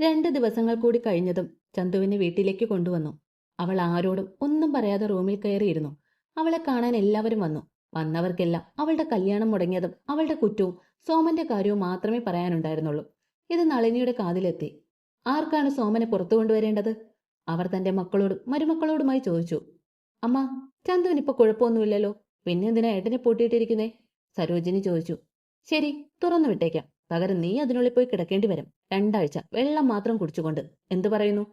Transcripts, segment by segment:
രണ്ട് ദിവസങ്ങൾ കൂടി കഴിഞ്ഞതും ചന്തുവിനെ വീട്ടിലേക്ക് കൊണ്ടുവന്നു. അവൾ ആരോടും ഒന്നും പറയാതെ റൂമിൽ കയറിയിരുന്നു. അവളെ കാണാൻ എല്ലാവരും വന്നു. വന്നവർക്കെല്ലാം അവളുടെ കല്യാണം മുടങ്ങിയതും അവളുടെ കുറ്റവും സോമന്റെ കാര്യവും മാത്രമേ പറയാനുണ്ടായിരുന്നുള്ളൂ. ഇത് നളിനിയുടെ കാതിലെത്തി. ആർക്കാണ് സോമനെ പുറത്തു കൊണ്ടുവരേണ്ടത്? അവർ തന്റെ മക്കളോടും മരുമക്കളോടുമായി ചോദിച്ചു. അമ്മ ചന്തുവിനിപ്പോ കുഴപ്പമൊന്നുമില്ലല്ലോ. പിന്നെ എന്തിനാ ഏട്ടനെ പൂട്ടിയിട്ടിരിക്കുന്നേ? സരോജിനി ചോദിച്ചു. ശരി തുറന്നു വിട്ടേക്കാം. പകരം നീ അതിനുള്ളിൽ പോയി കിടക്കേണ്ടി വരും. രണ്ടാഴ്ച വെള്ളം മാത്രം കുടിച്ചുകൊണ്ട്. എന്തു പറയുന്നു?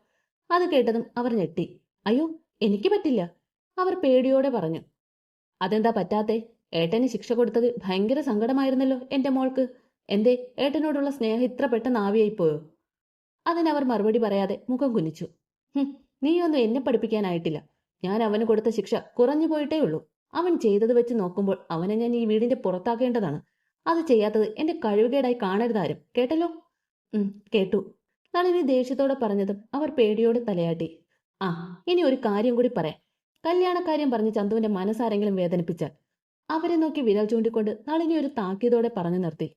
അത് കേട്ടതും അവർ ഞെട്ടി. അയ്യോ എനിക്ക് പറ്റില്ല. അവർ പേടിയോടെ പറഞ്ഞു. അതെന്താ പറ്റാത്തെ? ഏട്ടന് ശിക്ഷ കൊടുത്തത് ഭയങ്കര സങ്കടമായിരുന്നല്ലോ എന്റെ മോൾക്ക്. എന്തേ ഏട്ടനോടുള്ള സ്നേഹം ഇത്ര പെട്ടെന്ന് ആവിയായിപ്പോയോ? അതിനവർ മറുപടി പറയാതെ മുഖം കുനിച്ചു. "ഹും, നീയൊന്നും എന്നെ പഠിപ്പിക്കാനായിട്ടില്ല. ഞാൻ അവന് കൊടുത്ത ശിക്ഷ കുറഞ്ഞു പോയിട്ടേ ഉള്ളൂ അവൻ ചെയ്തത് വെച്ച് നോക്കുമ്പോൾ അവനെ ഞാൻ ഈ വീടിന്റെ പുറത്താക്കേണ്ടതാണ്. അത് ചെയ്യാത്തത് എന്റെ കഴിവുകേടായി കാണരുതാരും കേട്ടല്ലോ? കേട്ടു. നളിനി ദേഷ്യത്തോടെ പറഞ്ഞതും അവർ പേടിയോടെ തലയാട്ടി. ആ ഇനി ഒരു കാര്യം കൂടി പറയാം. കല്യാണക്കാര്യം പറഞ്ഞ് ചന്തുവിന്റെ മനസ്സാരെങ്കിലും വേദനിപ്പിച്ചാൽ? അവരെ നോക്കി വിരൽ ചൂണ്ടിക്കൊണ്ട് നളിനി ഒരു താക്കീതോടെ പറഞ്ഞു നിർത്തി.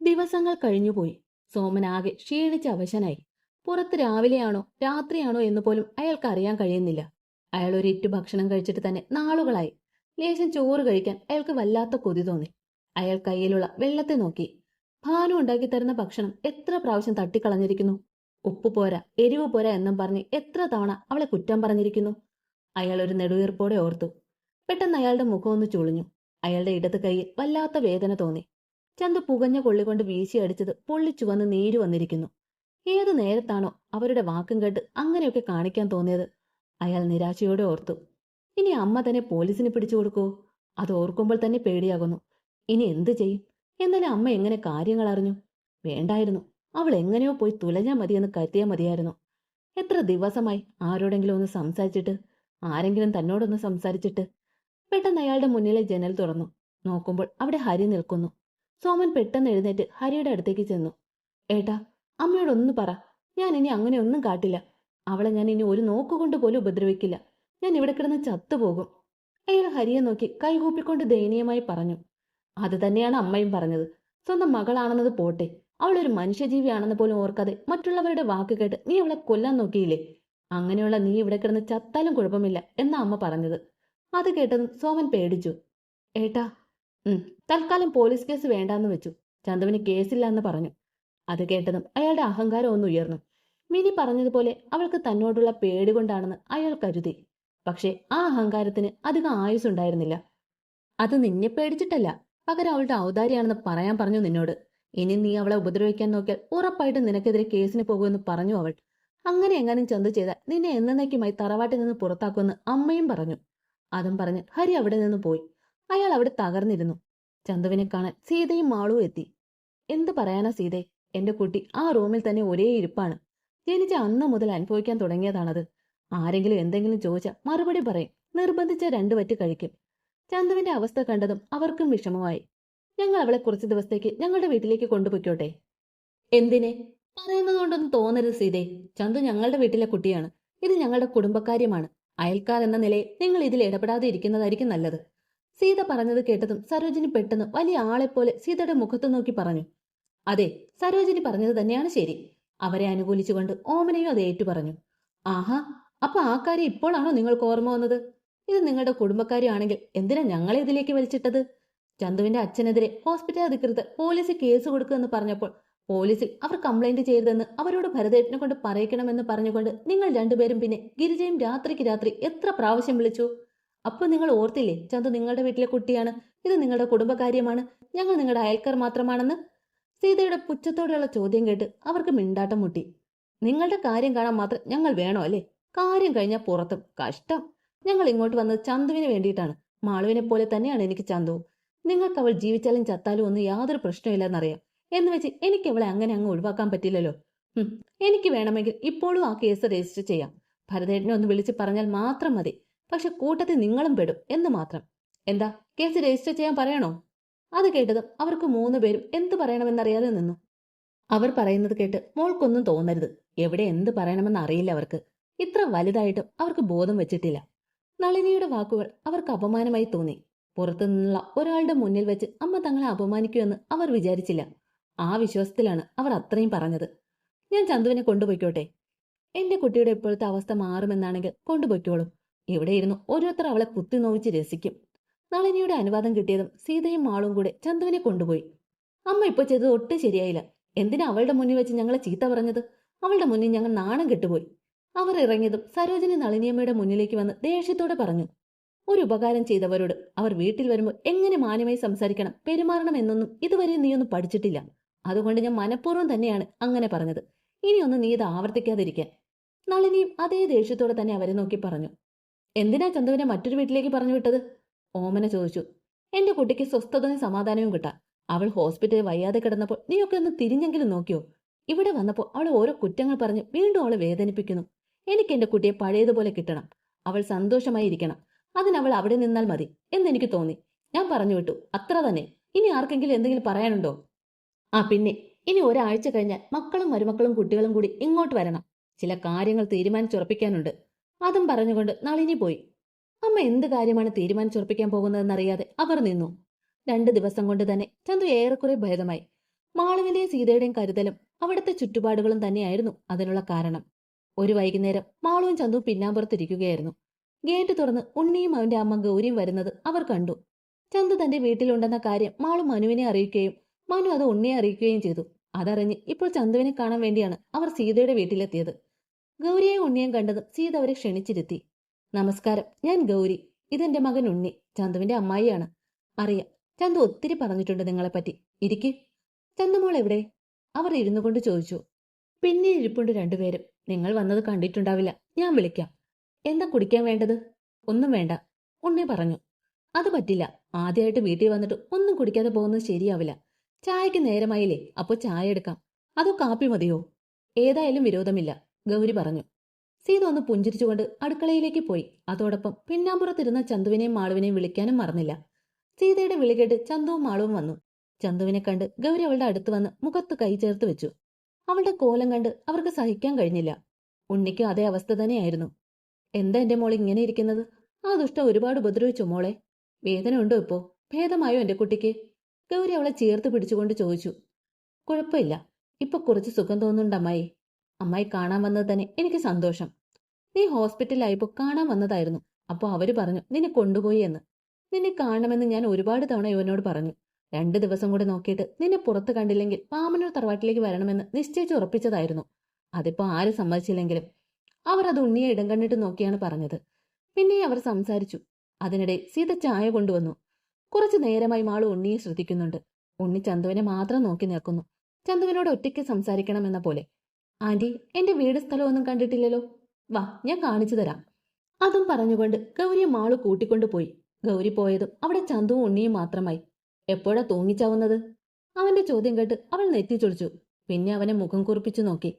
ദിവസങ്ങൾ കഴിഞ്ഞുപോയി സോമനാകെ ക്ഷീണിച്ച് അവശനായി. പുറത്ത് രാവിലെയാണോ രാത്രിയാണോ എന്ന് പോലും അയാൾക്ക് അറിയാൻ കഴിയുന്നില്ല. അയാൾ ഒരു ഇറ്റു ഭക്ഷണം കഴിച്ചിട്ട് തന്നെ നാളുകളായി. ലേശം ചോറ് കഴിക്കാൻ അയാൾക്ക് വല്ലാത്ത കൊതി തോന്നി. അയാൾ കയ്യിലുള്ള വെള്ളത്തെ നോക്കി. ഭാനു ഉണ്ടാക്കി തരുന്ന ഭക്ഷണം എത്ര പ്രാവശ്യം തട്ടിക്കളഞ്ഞിരിക്കുന്നു? ഉപ്പ് പോരാ എരിവ് പോരാ എന്നും പറഞ്ഞ് എത്ര തവണ അവളെ കുറ്റം പറഞ്ഞിരിക്കുന്നു? അയാൾ ഒരു നെടുവീർപ്പോടെ ഓർത്തു. പെട്ടെന്ന് അയാളുടെ മുഖം ഒന്ന് ചുളിഞ്ഞു. അയാളുടെ ഇടത് കൈയിൽ വല്ലാത്ത വേദന തോന്നി. ചന്തു പുകഞ്ഞ കൊള്ളികൊണ്ട് വീശിയടിച്ചത് പൊള്ളിച്ചു വന്ന് നീര് വന്നിരിക്കുന്നു. ഏതു നേരത്താണോ അവരുടെ വാക്കും കേട്ട് അങ്ങനെയൊക്കെ കാണിക്കാൻ തോന്നിയത്? അയാൾ നിരാശയോടെ ഓർത്തു. ഇനി അമ്മ തന്നെ പോലീസിന് പിടിച്ചു കൊടുക്കുവോ? അത് ഓർക്കുമ്പോൾ തന്നെ പേടിയാകുന്നു. ഇനി എന്തു ചെയ്യും? എന്നാലും അമ്മ എങ്ങനെ കാര്യങ്ങൾ അറിഞ്ഞു? വേണ്ടായിരുന്നു. അവൾ എങ്ങനെയോ പോയി തുലഞ്ഞാൽ മതിയെന്ന് കരുതിയാൽ മതിയായിരുന്നു. എത്ര ദിവസമായി ആരോടെങ്കിലും ഒന്ന് സംസാരിച്ചിട്ട് ആരെങ്കിലും തന്നോടൊന്ന് സംസാരിച്ചിട്ട്. പെട്ടെന്ന് അയാളുടെ മുന്നിലെ ജനൽ തുറന്നു. നോക്കുമ്പോൾ അവിടെ ഹരി നിൽക്കുന്നു. സോമൻ പെട്ടെന്ന് എഴുന്നേറ്റ് ഹരിയുടെ അടുത്തേക്ക് ചെന്നു. ഏട്ടാ അമ്മയോടൊന്ന് പറ. ഞാൻ ഇനി അങ്ങനെ ഒന്നും കാട്ടില്ല. അവളെ ഞാൻ ഇനി ഒരു നോക്കുകൊണ്ട് പോലും ഉപദ്രവിക്കില്ല. ഞാൻ ഇവിടെ കിടന്ന് ചത്തുപോകും. അയാൾ ഹരിയെ നോക്കി കൈകൂപ്പിക്കൊണ്ട് ദയനീയമായി പറഞ്ഞു. അത് തന്നെയാണ് അമ്മയും പറഞ്ഞത്. സ്വന്തം മകളാണെന്നത് പോട്ടെ. അവളൊരു മനുഷ്യജീവിയാണെന്ന് പോലും ഓർക്കാതെ മറ്റുള്ളവരുടെ വാക്ക് കേട്ട് നീ അവളെ കൊല്ലാൻ നോക്കിയില്ലേ? അങ്ങനെയുള്ള നീ ഇവിടെ കിടന്ന് ചത്താലും കുഴപ്പമില്ല എന്നാ അമ്മ പറഞ്ഞത്. അത് കേട്ടതും സോമൻ പേടിച്ചു. ഏട്ടാ ഉം തൽക്കാലം പോലീസ് കേസ് വേണ്ടാന്ന് വെച്ചു. ചന്തുവിന് കേസില്ല എന്ന് പറഞ്ഞു. അത് കേട്ടതും അയാളുടെ അഹങ്കാരം ഒന്ന് ഉയർന്നു. മിനി പറഞ്ഞതുപോലെ അവൾക്ക് തന്നോടുള്ള പേടി കൊണ്ടാണെന്ന് അയാൾ കരുതി. പക്ഷേ ആ അഹങ്കാരത്തിന് അധികം ആയുസ് ഉണ്ടായിരുന്നില്ല അത് നിന്നെ പേടിച്ചിട്ടല്ല. പകരം അവളുടെ ഔദാരിയാണെന്ന് പറയാൻ പറഞ്ഞു നിന്നോട്. ഇനി നീ അവളെ ഉപദ്രവിക്കാൻ നോക്കിയാൽ ഉറപ്പായിട്ടും നിനക്കെതിരെ കേസിന് പോകുമെന്ന് പറഞ്ഞു അവൾ. അങ്ങനെ എങ്ങാനും ചന്ത ചെയ്താൽ നിന്നെ എന്നേക്കുമായി തറവാട്ടിൽ നിന്ന് പുറത്താക്കുമെന്ന് അമ്മയും പറഞ്ഞു. അതും പറഞ്ഞ് ഹരി അവിടെ നിന്ന് പോയി. അയാൾ അവിടെ തകർന്നിരുന്നു. ചന്തുവിനെ കാണാൻ സീതയും മാളും എത്തി. എന്ത് പറയാനാ സീതേ? എന്റെ കുട്ടി ആ റൂമിൽ തന്നെ ഒരേ ഇരിപ്പാണ്. ജനിച്ച അന്ന് മുതൽ അനുഭവിക്കാൻ തുടങ്ങിയതാണത്. ആരെങ്കിലും എന്തെങ്കിലും ചോദിച്ചാൽ മറുപടി പറയും. നിർബന്ധിച്ച രണ്ടു വറ്റ് കഴിക്കും. ചന്തുവിന്റെ അവസ്ഥ കണ്ടതും അവർക്കും വിഷമമായി. ഞങ്ങൾ അവളെ കുറച്ച് ദിവസത്തേക്ക് ഞങ്ങളുടെ വീട്ടിലേക്ക് കൊണ്ടുപോയിക്കോട്ടെ. എന്തിനെ? പറയുന്നത് കൊണ്ടൊന്നും തോന്നരുത് സീതേ. ചന്തു ഞങ്ങളുടെ വീട്ടിലെ കുട്ടിയാണ്. ഇത് ഞങ്ങളുടെ കുടുംബക്കാര്യമാണ്. അയൽക്കാർ എന്ന നിലയിൽ നിങ്ങൾ ഇതിൽ ഇടപെടാതെ ഇരിക്കുന്നതായിരിക്കും നല്ലത്. സീത പറഞ്ഞത് കേട്ടതും സരോജിനി പെട്ടെന്ന് വലിയ ആളെപ്പോലെ സീതയുടെ മുഖത്ത് നോക്കി പറഞ്ഞു. അതെ സരോജിനി പറഞ്ഞത് തന്നെയാണ് ശരി. അവരെ അനുകൂലിച്ചുകൊണ്ട് ഓമനയും അത് ഏറ്റു പറഞ്ഞു ആഹാ അപ്പൊ ആ കാര്യം ഇപ്പോഴാണോ നിങ്ങൾക്ക് ഓർമ്മ വന്നത്? ഇത് നിങ്ങളുടെ കുടുംബക്കാരിയാണെങ്കിൽ എന്തിനാ ഞങ്ങളെ ഇതിലേക്ക് വലിച്ചിട്ടത്? ചന്തുവിന്റെ അച്ഛനെതിരെ ഹോസ്പിറ്റൽ അധികൃതർ പോലീസിൽ കേസ് കൊടുക്കുമെന്ന് പറഞ്ഞപ്പോൾ പോലീസിൽ അവർ കംപ്ലൈന്റ് ചെയ്തതെന്ന് അവരോട് ഭരതേട്ടനെ കൊണ്ട് പറയിക്കണമെന്ന് പറഞ്ഞുകൊണ്ട് നിങ്ങൾ രണ്ടുപേരും പിന്നെ ഗിരിജയും രാത്രിക്ക് രാത്രി എത്ര പ്രാവശ്യം വിളിച്ചു? അപ്പൊ നിങ്ങൾ ഓർത്തില്ലേ ചന്തു നിങ്ങളുടെ വീട്ടിലെ കുട്ടിയാണ് ഇത് നിങ്ങളുടെ കുടുംബകാര്യമാണ് ഞങ്ങൾ നിങ്ങളുടെ അയൽക്കാർ മാത്രമാണെന്ന്? സീതയുടെ പുച്ഛത്തോടെയുള്ള ചോദ്യം കേട്ട് അവർക്ക് മിണ്ടാട്ടം മുട്ടി. നിങ്ങളുടെ കാര്യം കാണാൻ മാത്രം ഞങ്ങൾ വേണോ അല്ലേ? കാര്യം കഴിഞ്ഞാൽ പുറത്തും. കഷ്ടം. ഞങ്ങൾ ഇങ്ങോട്ട് വന്നത് ചന്തുവിന് വേണ്ടിയിട്ടാണ്. മാളുവിനെ പോലെ തന്നെയാണ് എനിക്ക് ചന്തു. നിങ്ങൾക്ക് അവൾ ജീവിച്ചാലും ചത്താലും ഒന്നും യാതൊരു പ്രശ്നമില്ലെന്നറിയാം. എന്ന് വെച്ച് എനിക്ക് അവളെ അങ്ങനെ അങ്ങ് ഒഴിവാക്കാൻ പറ്റില്ലല്ലോ. എനിക്ക് വേണമെങ്കിൽ ഇപ്പോഴും ആ കേസ് രജിസ്റ്റർ ചെയ്യാം. ഭരതേട്ടനെ ഒന്ന് വിളിച്ച് പറഞ്ഞാൽ മാത്രം മതി. പക്ഷെ കൂട്ടത്തിൽ നിങ്ങളും പെടും എന്ന് മാത്രം. എന്താ? കേസ് രജിസ്റ്റർ ചെയ്യാൻ പറയണോ? അത് കേട്ടതും അവർക്ക് മൂന്ന് പേരും എന്ത് പറയണമെന്നറിയാതെ നിന്നു. അവർ പറയുന്നത് കേട്ട് മോൾക്കൊന്നും തോന്നരുത്. എവിടെ എന്ത് പറയണമെന്ന് അറിയില്ല അവർക്ക്. ഇത്ര വലുതായിട്ടും അവർക്ക് ബോധം വെച്ചിട്ടില്ല. നളിനിയുടെ വാക്കുകൾ അവർക്ക് അപമാനമായി തോന്നി. പുറത്തുനിന്നുള്ള ഒരാളുടെ മുന്നിൽ വെച്ച് അമ്മ തങ്ങളെ അപമാനിക്കുമെന്ന് അവർ വിചാരിച്ചില്ല. ആ വിശ്വാസത്തിലാണ് അവർ അത്രയും പറഞ്ഞത്. ഞാൻ ചന്തുവിനെ കൊണ്ടുപോയിക്കോട്ടെ. എന്റെ കുട്ടിയുടെ ഇപ്പോഴത്തെ അവസ്ഥ മാറുമെന്നാണെങ്കിൽ കൊണ്ടുപോയിക്കോളും. ഇവിടെ ഇരുന്ന് ഓരോരുത്തർ അവളെ കുത്തി നോവിച്ച് രസിക്കും. നളിനിയുടെ അനുവാദം കിട്ടിയതും സീതയും മാളും കൂടെ ചന്തുവിനെ കൊണ്ടുപോയി. അമ്മ ഇപ്പൊ ചെയ്തത് ഒട്ടും ശരിയായില്ല. എന്തിനാ അവളുടെ മുന്നിൽ വെച്ച് ഞങ്ങളെ ചീത്ത പറഞ്ഞത്? അവളുടെ മുന്നിൽ ഞങ്ങൾ നാണം കെട്ടുപോയി. അവർ ഇറങ്ങിയതും സരോജിനി നളിനിയമ്മയുടെ മുന്നിലേക്ക് വന്ന് ദേഷ്യത്തോടെ പറഞ്ഞു ഒരു ഉപകാരം ചെയ്തവരോട് അവർ വീട്ടിൽ വരുമ്പോൾ എങ്ങനെ മാന്യമായി സംസാരിക്കണം? പെരുമാറണം എന്നൊന്നും ഇതുവരെ നീയൊന്നും പഠിച്ചിട്ടില്ല. അതുകൊണ്ട് ഞാൻ മനഃപൂർവം തന്നെയാണ് അങ്ങനെ പറഞ്ഞത്. ഇനിയൊന്നും നീ ഇത് ആവർത്തിക്കാതിരിക്കാൻ. നളിനിയും അതേ ദേഷ്യത്തോടെ തന്നെ അവരെ നോക്കി പറഞ്ഞു എന്തിനാ ചന്തുവിനെ മറ്റൊരു വീട്ടിലേക്ക് പറഞ്ഞു വിട്ടത്? ഓമന ചോദിച്ചു എന്റെ കുട്ടിക്ക് സ്വസ്ഥതയും സമാധാനവും കിട്ടാ. അവൾ ഹോസ്പിറ്റലിൽ വയ്യാതെ കിടന്നപ്പോൾ നീയൊക്കെ ഒന്ന് തിരിഞ്ഞെങ്കിലും നോക്കിയോ? ഇവിടെ വന്നപ്പോൾ അവൾ ഓരോ കുറ്റങ്ങൾ പറഞ്ഞ് വീണ്ടും അവളെ വേദനിപ്പിക്കുന്നു. എനിക്ക് എന്റെ കുട്ടിയെ പഴയതുപോലെ കിട്ടണം. അവൾ സന്തോഷമായി ഇരിക്കണം. അതിനവൾ അവിടെ നിന്നാൽ മതി എന്നെനിക്ക് തോന്നി. ഞാൻ പറഞ്ഞു വിട്ടു അത്ര തന്നെ. ഇനി ആർക്കെങ്കിലും എന്തെങ്കിലും പറയാനുണ്ടോ? ആ പിന്നെ ഇനി ഒരാഴ്ച കഴിഞ്ഞാൽ മക്കളും മരുമക്കളും കുട്ടികളും കൂടി ഇങ്ങോട്ട് വരണം. ചില കാര്യങ്ങൾ തീരുമാനിച്ചുറപ്പിക്കാനുണ്ട്. അതും പറഞ്ഞുകൊണ്ട് നളിനി പോയി. അമ്മ എന്ത് കാര്യമാണ് തീരുമാനിച്ചുറപ്പിക്കാൻ പോകുന്നതെന്നറിയാതെ അവർ നിന്നു. രണ്ട് ദിവസം കൊണ്ട് തന്നെ ചന്തു ഏറെക്കുറെ ഭേദമായി. മാളവിന്റെയും സീതയുടെയും കരുതലും അവിടുത്തെ ചുറ്റുപാടുകളും തന്നെയായിരുന്നു അതിനുള്ള കാരണം. ഒരു വൈകുന്നേരം മാളുവും ചന്തുവും പിന്നാമ്പുറത്തിരിക്കുകയായിരുന്നു. ഗേറ്റ് തുറന്ന് ഉണ്ണിയും അവന്റെ അമ്മ ഗൗരിയും വരുന്നത് അവർ കണ്ടു. ചന്തു തന്റെ വീട്ടിലുണ്ടെന്ന കാര്യം മാളു മനുവിനെ അറിയിക്കുകയും മനു അത് ഉണ്ണിയെ അറിയിക്കുകയും ചെയ്തു. അതറിഞ്ഞ് ഇപ്പോൾ ചന്തുവിനെ കാണാൻ വേണ്ടിയാണ് അവർ സീതയുടെ വീട്ടിലെത്തിയത്. ഗൗരിയെയും ഉണ്ണിയെയും കണ്ടതും സീത അവരെ ക്ഷണിച്ചിരുത്തി. നമസ്കാരം ഞാൻ ഗൗരി. ഇതെന്റെ മകൻ ഉണ്ണി. ചന്തുവിന്റെ അമ്മായിയാണ്. അറിയാം ചന്തു ഒത്തിരി പറഞ്ഞിട്ടുണ്ട് നിങ്ങളെപ്പറ്റി. ഇരിക്കേ. ചന്തുമോൾ എവിടെ? അവർ ഇരുന്നു കൊണ്ട് ചോദിച്ചു. പിന്നെ ഇരിപ്പുണ്ട് രണ്ടുപേരും. നിങ്ങൾ വന്നത് കണ്ടിട്ടുണ്ടാവില്ല. ഞാൻ വിളിക്കാം. എന്താ കുടിക്കാൻ വേണ്ടത്? ഒന്നും വേണ്ട. ഉണ്ണി പറഞ്ഞു. അത് പറ്റില്ല. ആദ്യമായിട്ട് വീട്ടിൽ വന്നിട്ട് ഒന്നും കുടിക്കാതെ പോകുന്നത് ശരിയാവില്ല. ചായക്ക് നേരമായില്ലേ? അപ്പോൾ ചായ എടുക്കാം. അതോ കാപ്പി മതിയോ? ഏതായാലും വിരോധമില്ല. ഗൗരി പറഞ്ഞു. സീത ഒന്ന് പുഞ്ചിരിച്ചുകൊണ്ട് അടുക്കളയിലേക്ക് പോയി. അതോടൊപ്പം പിന്നാമ്പുറത്തിരുന്ന ചന്തുവിനെയും മാളുവിനെയും വിളിക്കാനും മറന്നില്ല. സീതയുടെ വിളികേട്ട് ചന്തുവും മാളുവും വന്നു. ചന്തുവിനെ കണ്ട് ഗൗരി അവളുടെ അടുത്ത് വന്ന് മുഖത്ത് കൈ ചേർത്ത് വെച്ചു. അവളുടെ കോലം കണ്ട് അവർക്ക് സഹിക്കാൻ കഴിഞ്ഞില്ല. ഉണ്ണിക്കും അതേ അവസ്ഥ തന്നെയായിരുന്നു. എന്താ എന്റെ മോൾ ഇങ്ങനെ ഇരിക്കുന്നത്? ആ ദുഷ്ട ഒരുപാട് ഉപദ്രവിച്ചു മോളെ? വേദന ഉണ്ടോ ഇപ്പോ? ഭേദമായോ എന്റെ കുട്ടിക്ക്? ഗൗരി അവളെ ചേർത്ത് പിടിച്ചുകൊണ്ട് ചോദിച്ചു. കുഴപ്പമില്ല. ഇപ്പൊ കുറച്ച് സുഖം തോന്നുന്നുണ്ട് അമ്മായി. അമ്മായി കാണാൻ വന്നത് തന്നെ എനിക്ക് സന്തോഷം. നീ ഹോസ്പിറ്റലിലായപ്പോ കാണാൻ വന്നതായിരുന്നു. അപ്പോ അവർ പറഞ്ഞു നിന്നെ കൊണ്ടുപോയി എന്ന്. നിന്നെ കാണണമെന്ന് ഞാൻ ഒരുപാട് തവണ ഇവനോട് പറഞ്ഞു. രണ്ടു ദിവസം കൂടെ നോക്കിയിട്ട് നിന്നെ പുറത്ത് കണ്ടില്ലെങ്കിൽ പാമനൂർ തറവാട്ടിലേക്ക് വരണമെന്ന് നിശ്ചയിച്ച് ഉറപ്പിച്ചതായിരുന്നു. അതിപ്പോ ആര് സമ്മതിച്ചില്ലെങ്കിലും അവർ അത് ഉണ്ണിയെ ഇടം കണ്ടിട്ട് നോക്കിയാണ് പറഞ്ഞത്. പിന്നെ അവർ സംസാരിച്ചു. അതിനിടെ സീത ചായ കൊണ്ടുവന്നു. കുറച്ചു നേരമായി മാൾ ഉണ്ണിയെ ശ്രദ്ധിക്കുന്നുണ്ട്. ഉണ്ണി ചന്തുവിനെ മാത്രം നോക്കി നിൽക്കുന്നു. ചന്തുവിനോട് ഒറ്റയ്ക്ക് സംസാരിക്കണമെന്ന പോലെ. ആന്റി എന്റെ വീട് സ്ഥലമൊന്നും കണ്ടിട്ടില്ലല്ലോ. വാ ഞാൻ കാണിച്ചു തരാം. അതും പറഞ്ഞുകൊണ്ട് ഗൗരിയെ മാൾ കൂട്ടിക്കൊണ്ടു പോയി ഗൗരി പോയതും അവിടെ ചന്തുവും ഉണ്ണിയും മാത്രമായി. എപ്പോഴാ തൂങ്ങിച്ചാവുന്നത്? അവന്റെ ചോദ്യം കേട്ട് അവൾ നെറ്റിച്ചൊളിച്ചു. പിന്നെ അവനെ മുഖം കുറിപ്പിച്ചു നോക്കി.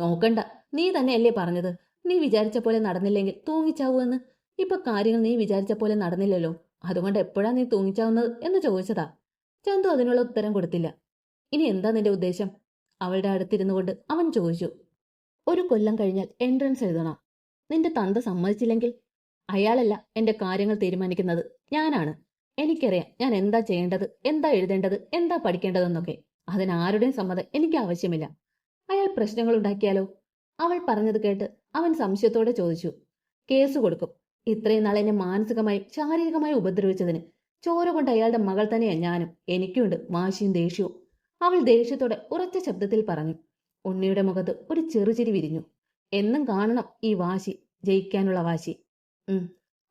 നോക്കണ്ട നീ തന്നെയല്ലേ പറഞ്ഞത്. നീ വിചാരിച്ച പോലെ നടന്നില്ലെങ്കിൽ തൂങ്ങിച്ചാവൂന്ന് ഇപ്പൊ കാര്യങ്ങൾ നീ വിചാരിച്ച പോലെ നടന്നില്ലല്ലോ. അതുകൊണ്ട് എപ്പോഴാ നീ തൂങ്ങിച്ചാവുന്നത്? എന്ന് ചോദിച്ചതാ. ചന്തു അതിനുള്ള ഉത്തരം കൊടുത്തില്ല. ഇനി എന്താ നിന്റെ ഉദ്ദേശം? അവളുടെ അടുത്തിരുന്നു കൊണ്ട് അവൻ ചോദിച്ചു. ഒരു കൊല്ലം കഴിഞ്ഞാൽ എൻട്രൻസ് എഴുതണം. നിന്റെ തന്ത സമ്മതിച്ചില്ലെങ്കിൽ അയാളല്ല എന്റെ കാര്യങ്ങൾ തീരുമാനിക്കുന്നത്. ഞാനാണ്. എനിക്കറിയാം ഞാൻ എന്താ ചെയ്യേണ്ടത് എന്താ എഴുതേണ്ടത് എന്താ പഠിക്കേണ്ടതെന്നൊക്കെ. അതിനാരുടെയും സമ്മതം എനിക്ക് ആവശ്യമില്ല. അയാൾ പ്രശ്നങ്ങൾ ഉണ്ടാക്കിയാലോ? അവൾ പറഞ്ഞത് കേട്ട് അവൻ സംശയത്തോടെ ചോദിച്ചു. കേസ് കൊടുക്കും. ഇത്രയും നാൾ എന്നെ മാനസികമായും ശാരീരികമായും ഉപദ്രവിച്ചതിന് ചോര കൊണ്ട് അയാളുടെ മകൾ തന്നെയാണ് ഞാനും. എനിക്കുണ്ട് വാശിയും ദേഷ്യവും. അവൾ ദേഷ്യത്തോടെ ഉറച്ച ശബ്ദത്തിൽ പറഞ്ഞു. ഉണ്ണിയുടെ മുഖത്ത് ഒരു ചെറുചിരി വിരിഞ്ഞു. എന്നും കാണണം ഈ വാശി ജയിക്കാനുള്ള വാശി.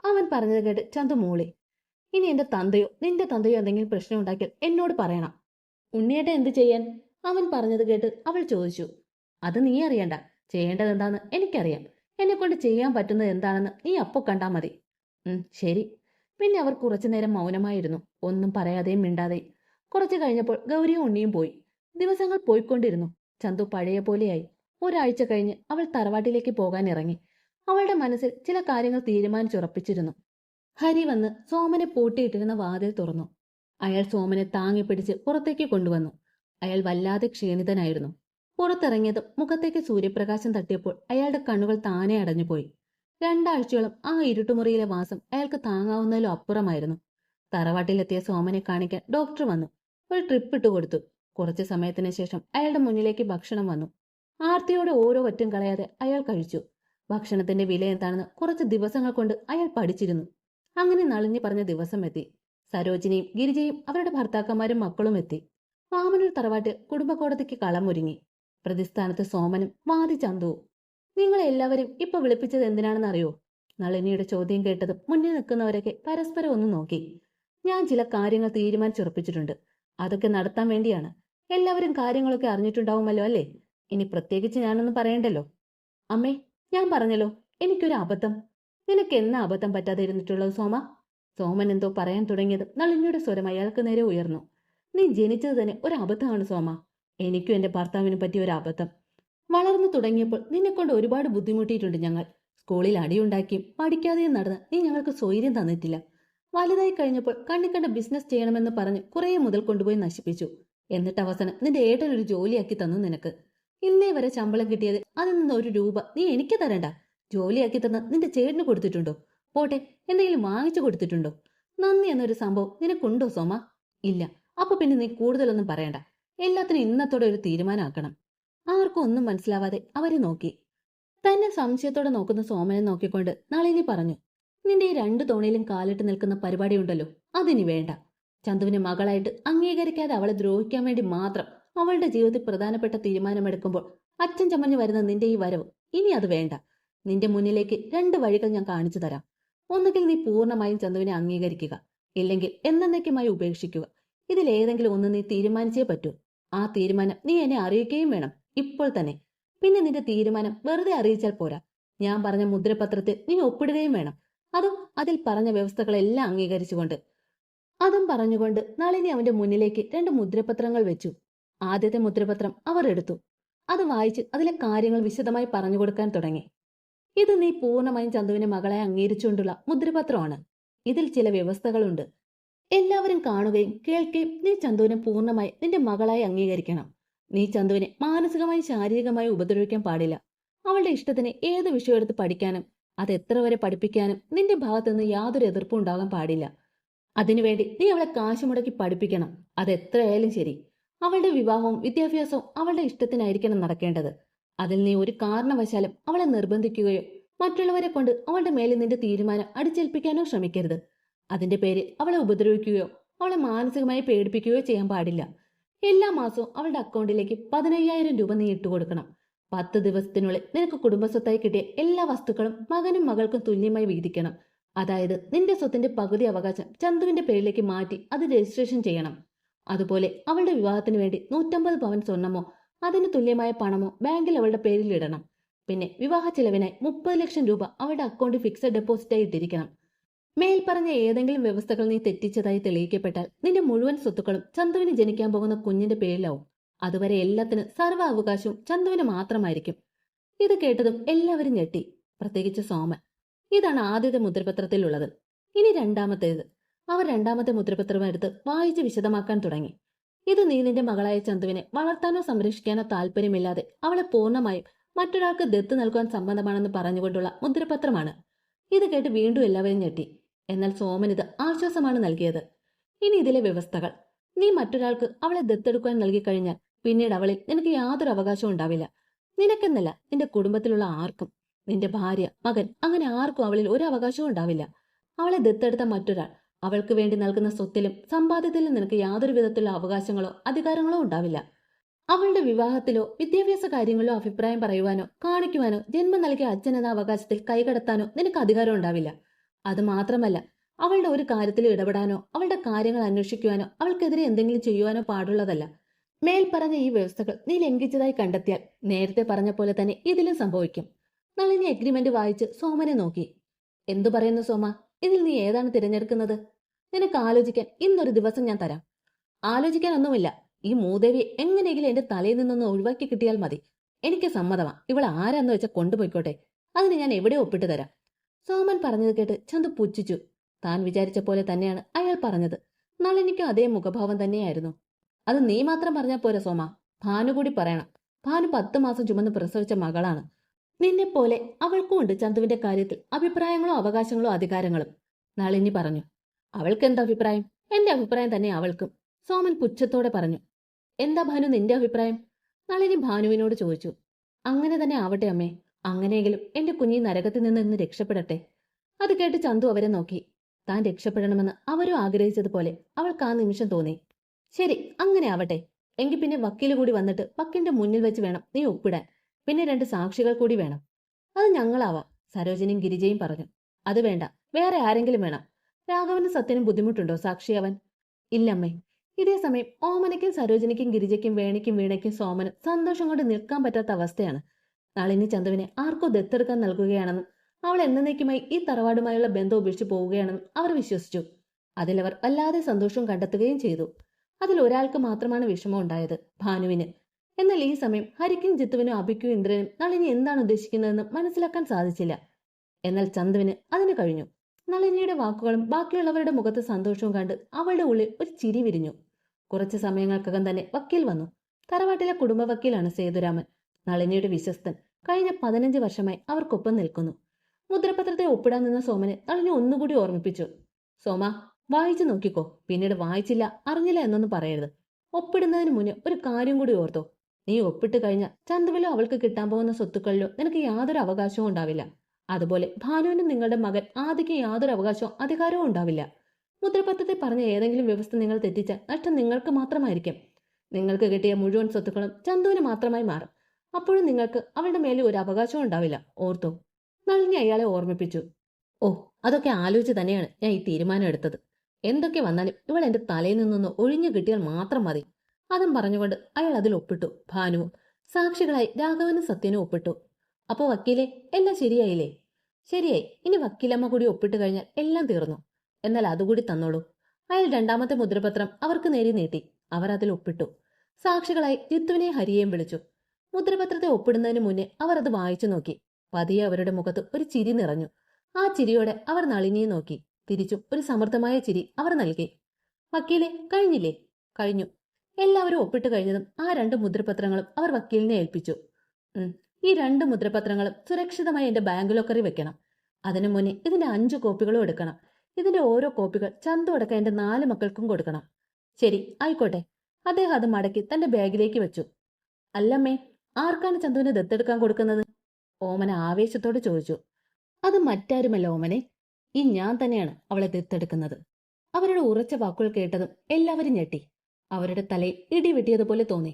അവൻ പറഞ്ഞത് കേട്ട് ചന്തു മൂളി. ഇനി എന്റെ തന്തയോ നിന്റെ തന്തയോ എന്തെങ്കിലും പ്രശ്നം ഉണ്ടാക്കിയാൽ എന്നോട് പറയണം. ഉണ്ണിയേട്ട എന്ത് ചെയ്യാൻ? അവൻ പറഞ്ഞത് കേട്ട് അവൾ ചോദിച്ചു. അത് നീ അറിയണ്ട. ചെയ്യേണ്ടത് എന്താന്ന് എനിക്കറിയാം. എന്നെ കൊണ്ട് ചെയ്യാൻ പറ്റുന്നത് എന്താണെന്ന് നീ അപ്പൊ കണ്ടാ മതി. ശരി. പിന്നെ അവർ കുറച്ചു നേരം മൗനമായിരുന്നു. ഒന്നും പറയാതെയും മിണ്ടാതെയും. കുറച്ചു കഴിഞ്ഞപ്പോൾ ഗൗരിയും ഉണ്ണിയും പോയി. ദിവസങ്ങൾ പോയിക്കൊണ്ടിരുന്നു. ചന്തു പഴയ പോലെയായി. ഒരാഴ്ച കഴിഞ്ഞ് അവൾ തറവാട്ടിലേക്ക് പോകാൻ ഇറങ്ങി. അവളുടെ മനസ്സിൽ ചില കാര്യങ്ങൾ തീരുമാനിച്ചുറപ്പിച്ചിരുന്നു. ഹരി വന്ന് സോമനെ പൂട്ടിയിട്ടിരുന്ന വാതിൽ തുറന്നു. അയാൾ സോമനെ താങ്ങിപ്പിടിച്ച് പുറത്തേക്ക് കൊണ്ടുവന്നു. അയാൾ വല്ലാതെ ക്ഷീണിതനായിരുന്നു. പുറത്തിറങ്ങിയത് മുഖത്തേക്ക് സൂര്യപ്രകാശം തട്ടിയപ്പോൾ അയാളുടെ കണ്ണുകൾ താനെ അടഞ്ഞുപോയി. രണ്ടാഴ്ചയോളം ആ ഇരുട്ടുമുറിയിലെ വാസം അയാൾക്ക് താങ്ങാവുന്നതിലും അപ്പുറമായിരുന്നു. തറവാട്ടിലെത്തിയ സോമനെ കാണിക്കാൻ ഡോക്ടർ വന്നു. ഒരു ട്രിപ്പ് ഇട്ട് കൊടുത്തു. കുറച്ചു സമയത്തിന് ശേഷം അയാളുടെ മുന്നിലേക്ക് ഭക്ഷണം വന്നു. ആർത്തിയോടെ ഓരോ ഒറ്റും കളയാതെ അയാൾ കഴിച്ചു. ഭക്ഷണത്തിന്റെ വില എന്താണെന്ന് കുറച്ച് ദിവസങ്ങൾ കൊണ്ട് അയാൾ പഠിച്ചിരുന്നു. അങ്ങനെ നളിനി പറഞ്ഞ ദിവസം എത്തി. സരോജിനിയും ഗിരിജയും അവരുടെ ഭർത്താക്കന്മാരും മക്കളും എത്തി. വാമനൂർ തറവാട്ട് കുടുംബക്കോടതിക്ക് കളമൊരുങ്ങി പ്രതിസ്ഥാനത്ത് സോമനും വാദി ചന്തു നിങ്ങൾ എല്ലാവരും ഇപ്പൊ വിളിപ്പിച്ചത് എന്തിനാണെന്ന് അറിയോ നളിനിയുടെ ചോദ്യം കേട്ടതും മുന്നിൽ നിൽക്കുന്നവരൊക്കെ പരസ്പരം ഒന്ന് നോക്കി. ഞാൻ ചില കാര്യങ്ങൾ തീരുമാനിച്ചുറപ്പിച്ചിട്ടുണ്ട് അതൊക്കെ നടത്താൻ വേണ്ടിയാണ്. എല്ലാവരും കാര്യങ്ങളൊക്കെ അറിഞ്ഞിട്ടുണ്ടാവുമല്ലോ അല്ലേ? ഇനി പ്രത്യേകിച്ച് ഞാനൊന്നും പറയണ്ടല്ലോ? അമ്മേ ഞാൻ പറഞ്ഞല്ലോ. എനിക്കൊരു അബദ്ധം. നിനക്ക് എന്നാ അബദ്ധം പറ്റാതെ ഇരുന്നിട്ടുള്ളത് സോമ? സോമൻ എന്തോ പറയാൻ തുടങ്ങിയത് നളിനിയുടെ സ്വരം അയാൾക്ക് നേരെ ഉയർന്നു. നീ ജനിച്ചത് തന്നെ ഒരു അബദ്ധമാണ് സോമ. എനിക്കും എന്റെ ഭർത്താവിനും പറ്റിയ ഒരു അബദ്ധം വളർന്നു തുടങ്ങിയപ്പോൾ നിന്നെ കൊണ്ട് ഒരുപാട് ബുദ്ധിമുട്ടിയിട്ടുണ്ട് ഞങ്ങൾ. സ്കൂളിൽ അടിയുണ്ടാക്കിയും പഠിക്കാതെയും നടന്ന് നീ ഞങ്ങൾക്ക് സ്വൈര്യം തന്നിട്ടില്ല. വലുതായി കഴിഞ്ഞപ്പോൾ കണ്ണിക്കണ്ട ബിസിനസ് ചെയ്യണമെന്ന് പറഞ്ഞ് കുറേ മുതൽ കൊണ്ടുപോയി നശിപ്പിച്ചു. എന്നിട്ട് അവസാനം നിന്റെ ഏട്ടൻ ഒരു ജോലിയാക്കി തന്നു നിനക്ക്. ഇന്നേ വരെ ശമ്പളം കിട്ടിയത് അതിൽ നിന്ന് ഒരു രൂപ നീ എനിക്ക് തരണ്ട. ജോലിയാക്കി തന്ന നിന്റെ ചേട്ടന് കൊടുത്തിട്ടുണ്ടോ? പോട്ടെ എന്തെങ്കിലും വാങ്ങിച്ചു കൊടുത്തിട്ടുണ്ടോ? നന്ദി എന്നൊരു സംഭവം നിനക്കുണ്ടോ സോമ? ഇല്ല അപ്പൊ പിന്നെ നീ കൂടുതലൊന്നും പറയണ്ട. എല്ലാത്തിനും ഇന്നത്തോടെ ഒരു തീരുമാനമാക്കണം. ആർക്കും ഒന്നും മനസ്സിലാവാതെ അവരെ നോക്കി. തന്നെ സംശയത്തോടെ നോക്കുന്ന സോമനെ നോക്കിക്കൊണ്ട് നളിനി പറഞ്ഞു നിന്റെ ഈ രണ്ടു തോണിയിലും കാലിട്ട് നിൽക്കുന്ന പരിപാടി ഉണ്ടല്ലോ അതിനി വേണ്ട. ചന്തുവിനെ മകളായിട്ട് അംഗീകരിക്കാതെ അവളെ ദ്രോഹിക്കാൻ വേണ്ടി മാത്രം അവളുടെ ജീവിതത്തിൽ പ്രധാനപ്പെട്ട തീരുമാനമെടുക്കുമ്പോൾ അച്ഛൻ ചമഞ്ഞു വരുന്ന നിന്റെ ഈ വരവ് ഇനി അത് വേണ്ട. നിന്റെ മുന്നിലേക്ക് രണ്ട് വഴികൾ ഞാൻ കാണിച്ചു തരാം. ഒന്നുകിൽ നീ പൂർണമായും ചന്തുവിനെ അംഗീകരിക്കുക ഇല്ലെങ്കിൽ എന്നേക്കുമായി ഉപേക്ഷിക്കുക. ഇതിലേതെങ്കിലും ഒന്ന് നീ തീരുമാനിച്ചേ പറ്റൂ. ആ തീരുമാനം നീ എന്നെ അറിയിക്കുകയും വേണം. ഇപ്പോൾ തന്നെ. പിന്നെ നിന്റെ തീരുമാനം വെറുതെ അറിയിച്ചാൽ പോരാ. ഞാൻ പറഞ്ഞ മുദ്രപത്രത്തിൽ നീ ഒപ്പിടുകയും വേണം. അതും അതിൽ പറഞ്ഞ വ്യവസ്ഥകളെല്ലാം അംഗീകരിച്ചുകൊണ്ട്. അതും പറഞ്ഞുകൊണ്ട് നളിനി അവന്റെ മുന്നിലേക്ക് രണ്ട് മുദ്രപത്രങ്ങൾ വെച്ചു. ആദ്യത്തെ മുദ്രപത്രം അവർ എടുത്തു. അത് വായിച്ച് അതിലെ കാര്യങ്ങൾ വിശദമായി പറഞ്ഞു കൊടുക്കാൻ തുടങ്ങി. ഇത് നീ പൂർണമായും ചന്തുവിനെ മകളെ അംഗീകരിച്ചുകൊണ്ടുള്ള മുദ്രപത്രമാണ്. ഇതിൽ ചില വ്യവസ്ഥകളുണ്ട്. എല്ലാവരും കാണുകയും കേൾക്കുകയും നീ ചന്തുവിനെ പൂർണമായി നിന്റെ മകളായി അംഗീകരിക്കണം. നീ ചന്തുവിനെ മാനസികമായും ശാരീരികമായും ഉപദ്രവിക്കാൻ പാടില്ല. അവളുടെ ഇഷ്ടത്തിന് ഏത് വിഷയം എടുത്ത് പഠിക്കാനും അത് എത്ര വരെ പഠിപ്പിക്കാനും നിന്റെ ഭാഗത്തുനിന്ന് യാതൊരു എതിർപ്പും ഉണ്ടാകാൻ പാടില്ല. അതിനുവേണ്ടി നീ അവളെ കാശ് മുടക്കി പഠിപ്പിക്കണം. അത് എത്രയായാലും ശരി. അവളുടെ വിവാഹവും വിദ്യാഭ്യാസവും അവളുടെ ഇഷ്ടത്തിനായിരിക്കണം നടക്കേണ്ടത്. അതിൽ നീ ഒരു കാരണവശാലും അവളെ നിർബന്ധിക്കുകയോ മറ്റുള്ളവരെ കൊണ്ട് അവളുടെ മേലിൽ നിന്റെ തീരുമാനം അടിച്ചേൽപ്പിക്കാനോ ശ്രമിക്കരുത്. അതിന്റെ പേരിൽ അവളെ ഉപദ്രവിക്കുകയോ അവളെ മാനസികമായി പേടിപ്പിക്കുകയോ ചെയ്യാൻ പാടില്ല. എല്ലാ മാസവും അവളുടെ അക്കൗണ്ടിലേക്ക് പതിനയ്യായിരം രൂപ നീ ഇട്ടു കൊടുക്കണം. പത്ത് ദിവസത്തിനുള്ളിൽ നിനക്ക് കുടുംബസ്വത്തായി കിട്ടിയ എല്ലാ വസ്തുക്കളും മകനും മകൾക്കും തുല്യമായി വീതിക്കണം. അതായത് നിന്റെ സ്വത്തിന്റെ പകുതി അവകാശം ചന്തുവിന്റെ പേരിലേക്ക് മാറ്റി അത് രജിസ്ട്രേഷൻ ചെയ്യണം. അതുപോലെ അവളുടെ വിവാഹത്തിന് വേണ്ടി നൂറ്റമ്പത് പവൻ സ്വർണമോ അതിന് തുല്യമായ പണമോ ബാങ്കിൽ അവളുടെ പേരിൽ ഇടണം. പിന്നെ വിവാഹ ചെലവിനായി മുപ്പത് ലക്ഷം രൂപ അവളുടെ അക്കൗണ്ടിൽ ഫിക്സഡ് ഡെപ്പോസിറ്റായി ഇട്ടിരിക്കണം. മേൽപ്പറഞ്ഞ ഏതെങ്കിലും വ്യവസ്ഥകൾ നീ തെറ്റിച്ചതായി തെളിയിക്കപ്പെട്ടാൽ നിന്റെ മുഴുവൻ സ്വത്തുക്കളും ചന്തുവിന് ജനിക്കാൻ പോകുന്ന കുഞ്ഞിന്റെ പേരിലാവും. അതുവരെ എല്ലാത്തിനും സർവ അവകാശവും ചന്തുവിന് മാത്രമായിരിക്കും. ഇത് കേട്ടതും എല്ലാവരും ഞെട്ടി. പ്രത്യേകിച്ച് സോമൻ. ഇതാണ് ആദ്യത്തെ മുദ്രപത്രത്തിലുള്ളത്. ഇനി രണ്ടാമത്തേത്. അവർ രണ്ടാമത്തെ മുദ്രപത്രം എടുത്ത് വായിച്ച് വിശദമാക്കാൻ തുടങ്ങി. ഇത് നീ നിന്റെ മകളായ ചന്തുവിനെ വളർത്താനോ സംരക്ഷിക്കാനോ താല്പര്യമില്ലാതെ അവളെ പൂർണമായും മറ്റൊരാൾക്ക് ദത്ത് നൽകുവാൻ സമ്മതമാണെന്ന് പറഞ്ഞുകൊണ്ടുള്ള മുദ്രപത്രമാണ്. ഇത് കേട്ട് വീണ്ടും എല്ലാവരും ഞെട്ടി. എന്നാൽ സോമൻ ഇത് ആശ്വാസമാണ് നൽകിയത്. ഇനി ഇതിലെ വ്യവസ്ഥകൾ. നീ മറ്റൊരാൾക്ക് അവളെ ദത്തെടുക്കാൻ നൽകി കഴിഞ്ഞാൽ പിന്നീട് അവളിൽ നിനക്ക് യാതൊരു അവകാശവും ഉണ്ടാവില്ല. നിനക്കെന്നല്ല നിന്റെ കുടുംബത്തിലുള്ള ആർക്കും. നിന്റെ ഭാര്യ മകൻ അങ്ങനെ ആർക്കും അവളിൽ ഒരു അവകാശവും ഉണ്ടാവില്ല. അവളെ ദത്തെടുത്ത മറ്റൊരാൾ അവൾക്ക് വേണ്ടി നൽകുന്ന സ്വത്തിലും സമ്പാദ്യത്തിലും നിനക്ക് യാതൊരു വിധത്തിലുള്ള അവകാശങ്ങളോ അധികാരങ്ങളോ ഉണ്ടാവില്ല. അവളുടെ വിവാഹത്തിലോ വിദ്യാഭ്യാസ കാര്യങ്ങളിലോ അഭിപ്രായം പറയുവാനോ കാണിക്കുവാനോ ജന്മം നൽകിയ അച്ഛൻ എന്ന അവകാശത്തിൽ കൈകടത്താനോ നിനക്ക് അധികാരം ഉണ്ടാവില്ല. അത് മാത്രമല്ല അവളുടെ ഒരു കാര്യത്തിൽ ഇടപെടാനോ അവളുടെ കാര്യങ്ങൾ അന്വേഷിക്കുവാനോ അവൾക്കെതിരെ എന്തെങ്കിലും ചെയ്യുവാനോ പാടുള്ളതല്ല. മേൽപ്പറഞ്ഞ ഈ വ്യവസ്ഥകൾ നീ ലംഘിച്ചതായി കണ്ടെത്തിയാൽ നേരത്തെ പറഞ്ഞ പോലെ തന്നെ ഇതിലും സംഭവിക്കും. നളിനി അഗ്രിമെന്റ് വായിച്ച് സോമനെ നോക്കി. എന്തു പറയുന്നു സോമ? ഇതിൽ നീ ഏതാണ് തിരഞ്ഞെടുക്കുന്നത്? നിനക്ക് ആലോചിക്കാൻ ഇന്നൊരു ദിവസം ഞാൻ തരാം. ആലോചിക്കാൻ ഒന്നുമില്ല. ഈ മൂദേവി എങ്ങനെയെങ്കിലും എന്റെ തലയിൽ നിന്നൊന്ന് ഒഴിവാക്കി കിട്ടിയാൽ മതി. എനിക്ക് സമ്മതമാ. ഇവൾ ആരാന്ന് വെച്ചാൽ കൊണ്ടുപോയിക്കോട്ടെ. അതിന് ഞാൻ എവിടെ ഒപ്പിട്ട് തരാം? സോമൻ പറഞ്ഞത് കേട്ട് ചന്തു പുച്ഛിച്ചു. താൻ വിചാരിച്ച പോലെ തന്നെയാണ് അയാൾ പറഞ്ഞത്. നളിനിക്കും അതേ മുഖഭാവം തന്നെയായിരുന്നു. അത് നീ മാത്രം പറഞ്ഞാൽ പോരെ സോമ. ഭാനു കൂടി പറയണം. ഭാനു പത്ത് മാസം ചുമന്ന് പ്രസവിച്ച മകളാണ്. നിന്നെ പോലെ അവൾക്കും ഉണ്ട് ചന്തുവിന്റെ കാര്യത്തിൽ അഭിപ്രായങ്ങളോ അവകാശങ്ങളോ അധികാരങ്ങളും. നളിനി പറഞ്ഞു അവൾക്ക് എന്താ അഭിപ്രായം? എന്റെ അഭിപ്രായം തന്നെ അവൾക്കും. സോമൻ പുച്ഛത്തോടെ പറഞ്ഞു എന്താ ഭാനു നിന്റെ അഭിപ്രായം? നളിനി ഭാനുവിനോട് ചോദിച്ചു അങ്ങനെ തന്നെ ആവട്ടെ അമ്മേ അങ്ങനെയെങ്കിലും എന്റെ കുഞ്ഞി നരകത്തിൽ നിന്ന് ഇന്ന് രക്ഷപ്പെടട്ടെ. അത് കേട്ട് ചന്തു അവരെ നോക്കി. താൻ രക്ഷപ്പെടണമെന്ന് അവരും ആഗ്രഹിച്ചതുപോലെ അവൾക്ക് ആ നിമിഷം തോന്നി. ശരി അങ്ങനെ ആവട്ടെ. എങ്കിൽ പിന്നെ വക്കീൽ കൂടി വന്നിട്ട് വക്കീലിന്റെ മുന്നിൽ വെച്ച് വേണം നീ ഒപ്പിടാൻ. പിന്നെ രണ്ട് സാക്ഷികൾ കൂടി വേണം. അത് ഞങ്ങളാവാം സരോജനും ഗിരിജയും പറഞ്ഞു. അത് വേണ്ട വേറെ ആരെങ്കിലും വേണം. രാഘവനും സത്യനും ബുദ്ധിമുട്ടുണ്ടോ സാക്ഷിയവൻ ഇല്ലമ്മേ. ഇതേ സമയം ഓമനയ്ക്കും സരോജനയ്ക്കും ഗിരിജയ്ക്കും വേണിക്കും വീണയ്ക്കും സോമനും സന്തോഷം കൊണ്ട് നിൽക്കാൻ പറ്റാത്ത അവസ്ഥയാണ്. നളിനി ചന്തുവിനെ ആർക്കോ ദത്തെടുക്കാൻ നൽകുകയാണെന്നും അവൾ എന്നേക്കുമായി ഈ തറവാടുമായുള്ള ബന്ധം ഉപേക്ഷിച്ച് പോവുകയാണെന്നും അവർ വിശ്വസിച്ചു. അതിലവർ വല്ലാതെ സന്തോഷം കണ്ടെത്തുകയും ചെയ്തു. അതിൽ ഒരാൾക്ക് മാത്രമാണ് വിഷമം ഉണ്ടായത് ഭാനുവിന്. എന്നാൽ ഈ സമയം ഹരിക്കും ജിത്തുവിനും അഭിക്കും ഇന്ദ്രനും നളിനി എന്താണ് ഉദ്ദേശിക്കുന്നതെന്ന് മനസ്സിലാക്കാൻ സാധിച്ചില്ല. എന്നാൽ ചന്തുവിന് അതിന് കഴിഞ്ഞു. നളിനിയുടെ വാക്കുകളും ബാക്കിയുള്ളവരുടെ മുഖത്ത് സന്തോഷവും കണ്ട് അവളുടെ ഉള്ളിൽ ഒരു ചിരി വിരിഞ്ഞു. കുറച്ച് സമയങ്ങൾക്കകം തന്നെ വക്കീൽ വന്നു. തറവാട്ടിലെ കുടുംബ വക്കീലാണ് സേതുരാമൻ. നളിനിയുടെ വിശ്വസ്തൻ കഴിഞ്ഞ പതിനഞ്ച് വർഷമായി അവർക്കൊപ്പം നിൽക്കുന്നു. മുദ്രപത്രത്തെ ഒപ്പിടാൻ നിന്ന സോമനെ നളിനി ഒന്നുകൂടി ഓർമ്മിപ്പിച്ചു. സോമ വായിച്ചു നോക്കിക്കോ. പിന്നീട് വായിച്ചില്ല അറിഞ്ഞില്ല എന്നൊന്നും പറയരുത്. ഒപ്പിടുന്നതിന് മുന്നേ ഒരു കാര്യം കൂടി ഓർത്തോ. നീ ഒപ്പിട്ട് കഴിഞ്ഞാൽ ചന്തുവിലോ അവൾക്ക് കിട്ടാൻ പോകുന്ന സ്വത്തുക്കളിലോ നിനക്ക് യാതൊരു അവകാശവും ഉണ്ടാവില്ല. അതുപോലെ ഭാനുവിന് നിങ്ങളുടെ മകൻ ആദ്യക്ക് യാതൊരു അവകാശവും അധികാരവും ഉണ്ടാവില്ല. മുദ്രപത്രത്തിൽ പറഞ്ഞ ഏതെങ്കിലും വ്യവസ്ഥ നിങ്ങൾ തെറ്റിച്ചാൽ നഷ്ടം നിങ്ങൾക്ക് മാത്രമായിരിക്കും. നിങ്ങൾക്ക് കിട്ടിയ മുഴുവൻ സ്വത്തുക്കളും ചന്തുവിന് മാത്രമായി മാറും. അപ്പോഴും നിങ്ങൾക്ക് അവളുടെ മേലെ ഒരു അവകാശവും ഉണ്ടാവില്ല. ഓർത്തോ? നളിനി അയാളെ ഓർമ്മിപ്പിച്ചു. ഓ അതൊക്കെ ആലോചിച്ച് തന്നെയാണ് ഞാൻ ഈ തീരുമാനം എടുത്തത്. എന്തൊക്കെ വന്നാലും ഇവൾ എന്റെ തലയിൽ നിന്നൊന്ന് ഒഴിഞ്ഞു കിട്ടിയാൽ മാത്രം മതി. അതും പറഞ്ഞുകൊണ്ട് അയാൾ അതിൽ ഒപ്പിട്ടു ഭാനുവും. സാക്ഷികളായി രാഘവനും സത്യനും ഒപ്പിട്ടു. അപ്പോ വക്കീലെ എല്ലാം ശരിയായില്ലേ? ശരിയായി. ഇനി വക്കീലമ്മ കൂടി ഒപ്പിട്ട് കഴിഞ്ഞാൽ എല്ലാം തീർന്നു. എന്നാൽ അതുകൂടി തന്നോളൂ. അയാൾ രണ്ടാമത്തെ മുദ്രപത്രം അവർക്ക് നേരി നീട്ടി. അവർ അതിൽ ഒപ്പിട്ടു. സാക്ഷികളായി ജിത്തുവിനെയും ഹരിയെയും വിളിച്ചു. മുദ്രപത്രത്തെ ഒപ്പിടുന്നതിന് മുന്നേ അവർ അത് വായിച്ചു നോക്കി. പതിയെ അവരുടെ മുഖത്ത് ഒരു ചിരി നിറഞ്ഞു. ആ ചിരിയോടെ അവർ നളിനിയെ നോക്കി. തിരിച്ചും ഒരു സമൃദ്ധമായ ചിരി അവർ നൽകി. വക്കീലെ കഴിഞ്ഞില്ലേ? കഴിഞ്ഞു. എല്ലാവരും ഒപ്പിട്ട് കഴിഞ്ഞതും ആ രണ്ട് മുദ്രപത്രങ്ങളും അവർ വക്കീലിനെ ഏൽപ്പിച്ചു. ഈ രണ്ട് മുദ്രപത്രങ്ങളും സുരക്ഷിതമായി എന്റെ ബാങ്ക് ലോക്കറിൽ വെക്കണം. അതിനു മുന്നേ ഇതിന്റെ അഞ്ചു കോപ്പികളും എടുക്കണം. ഇതിന്റെ ഓരോ കോപ്പികൾ ചന്തു അടക്കം എന്റെ നാല് മക്കൾക്കും കൊടുക്കണം. ശരി ആയിക്കോട്ടെ. അദ്ദേഹം അത് മടക്കി തന്റെ ബാഗിലേക്ക് വെച്ചു. അല്ലമ്മേ ആർക്കാണ് ചന്തുവിനെ ദത്തെടുക്കാൻ കൊടുക്കുന്നത്? ഓമന ആവേശത്തോടെ ചോദിച്ചു. അത് മറ്റാരുമല്ല ഓമനെ. ഈ ഞാൻ തന്നെയാണ് അവളെ ദത്തെടുക്കുന്നത്. അവരുടെ ഉറച്ച വാക്കുകൾ കേട്ടതും എല്ലാവരും ഞെട്ടി. അവരുടെ തലയിൽ ഇടിവെട്ടിയതുപോലെ തോന്നി.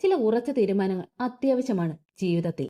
ചില ഉറച്ച തീരുമാനങ്ങൾ അത്യാവശ്യമാണ് ജീവിതത്തിൽ.